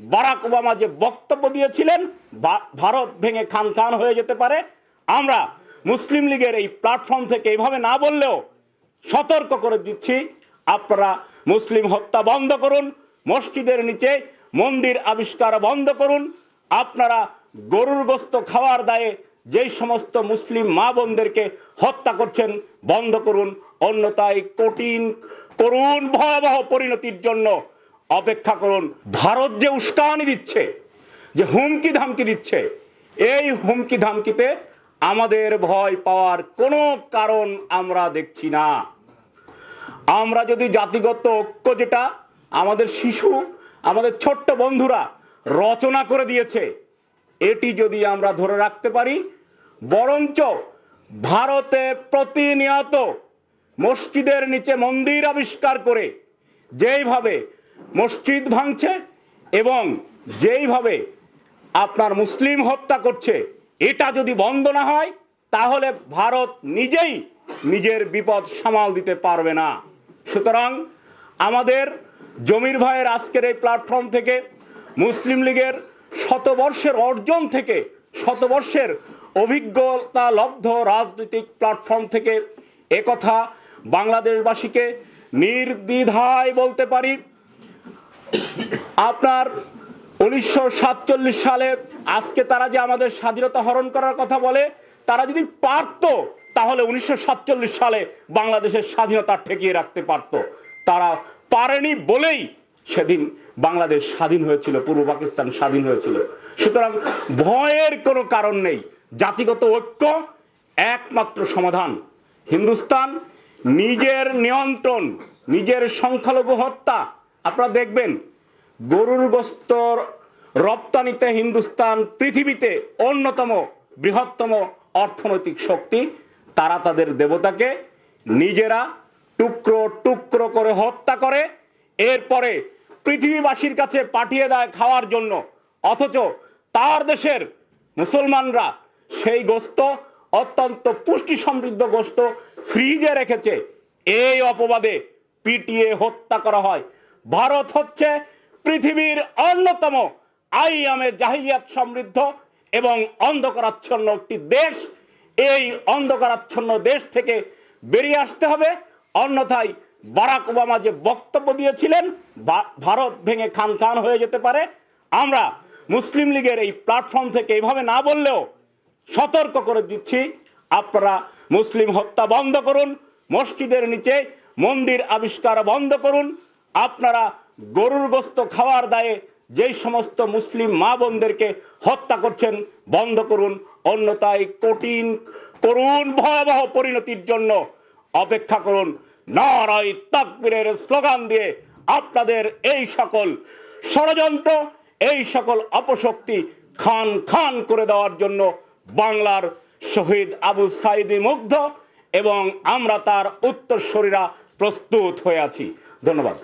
Barack Obama যে বক্তব্য দিয়েছিলেন ভারত ভেঙে খান খান হয়ে যেতে পারে। আমরা মুসলিম লীগের এই প্ল্যাটফর্ম থেকে এইভাবে না বললেও সতর্ক করে দিচ্ছি, আপনারা মুসলিম হত্যা বন্ধ করুন, মসজিদের নিচে মন্দির আবিষ্কার বন্ধ করুন, আপনারা গরুর গোস্ত খাওয়ার দায়ে যেই সমস্ত মুসলিম মা বোনদেরকে হত্যা করছেন, বন্ধ করুন। অন্যথায় কঠিন, করুণ, ভয়াবহ পরিণতির জন্য অপেক্ষা করুন। ভারত যে উস্কানি দিচ্ছে, যে হুমকি ধামকি দিচ্ছে, এই হুমকি ধামকিতে আমাদের ভয় পাওয়ার কোনো কারণ আমরা দেখছি না। আমরা যদি জাতিগত ঐক্য যেটা আমাদের শিশু, আমাদের ছোট্ট বন্ধুরা রচনা করে দিয়েছে, এটি যদি আমরা ধরে রাখতে পারি, বরঞ্চ ভারতে প্রতিনিয়ত মসজিদের নিচে মন্দির আবিষ্কার করে যেইভাবে মসজিদ ভাঙছে এবং যেইভাবে আপনার মুসলিম হত্যা করছে, এটা যদি বন্ধ না হয়, তাহলে ভারত নিজেই নিজের বিপদ সামাল দিতে পারবে না। সুতরাং আমাদের জমির ভাইয়ের আজকের এই প্ল্যাটফর্ম থেকে মুসলিম লীগের শতবর্ষের অর্জন থেকে, শতবর্ষের অভিজ্ঞতা লব্ধ রাজনৈতিক প্ল্যাটফর্ম থেকে একথা বাংলাদেশবাসীকে নির্দ্বিধায় বলতে পারি। আপনার উনিশশো সাতচল্লিশ সালে আজকে তারা যে আমাদের স্বাধীনতা হরণ করার কথা বলে, তারা যদি পারতো, তাহলে উনিশশো সাতচল্লিশ সালে বাংলাদেশের স্বাধীনতা ঠেকিয়ে রাখতে পারতো। তারা পারেনি বলেই সেদিন বাংলাদেশ স্বাধীন হয়েছিল, পূর্ব পাকিস্তান স্বাধীন হয়েছিল। সুতরাং ভয়ের কোনো কারণ নেই। জাতিগত ঐক্য, একমাত্র সমাধান। হিন্দুস্তান নিজের নিয়ন্ত্রণ, নিজের সংখ্যালঘু হত্যা আপনারা দেখবেন, গরুর গোস্তর রপ্তানিতে হিন্দুস্তান পৃথিবীতে অন্যতম বৃহত্তম অর্থনৈতিক শক্তি। তারা তাদের দেবতাকে নিজেরা টুকরো টুকরো করে হত্যা করে, এরপরে পৃথিবীবাসীর কাছে পাঠিয়ে দেয় খাওয়ার জন্য। অথচ তার দেশের মুসলমানরা সেই গোস্ত, অত্যন্ত পুষ্টি সমৃদ্ধ গোস্ত ফ্রিজে রেখেছে। এই অপবাদে পিটিয়ে হত্যা করা হয়। ভারত হচ্ছে পৃথিবীর অন্যতম আইয়ামের জাহিলিয়াত সমৃদ্ধ এবং অন্ধকারাচ্ছন্ন একটি দেশ। এই অন্ধকারাচ্ছন্ন দেশ থেকে বেরিয়ে আসতে হবে। অন্যথায় বারাক ওবামা যে বক্তব্য দিয়েছিলেন ভারত ভেঙে খান খান হয়ে যেতে পারে। আমরা মুসলিম লীগের এই প্ল্যাটফর্ম থেকে এইভাবে না বললেও সতর্ক করে দিচ্ছি, আপনারা মুসলিম হত্যা বন্ধ করুন, মসজিদের নিচে মন্দির আবিষ্কার বন্ধ করুন আপনারা গরুর গোস্ত খাওয়ার দায়ে যেই সমস্ত মুসলিম মা বোনদেরকে হত্যা করছেন, বন্ধ করুন। অন্যথায় কঠিন, করুণ, ভয়াবহ পরিণতির জন্য অপেক্ষা করুন। নারাই তাকবীরের স্লোগান দিয়ে আপনাদের এই সকল ষড়যন্ত্র, এই সকল অপশক্তি খান খান করে দেওয়ার জন্য বাংলার শহীদ আবু সাইদি মুগ্ধ এবং আমরা তার উত্তরসূরিরা প্রস্তুত হয়ে আছি। ধন্যবাদ।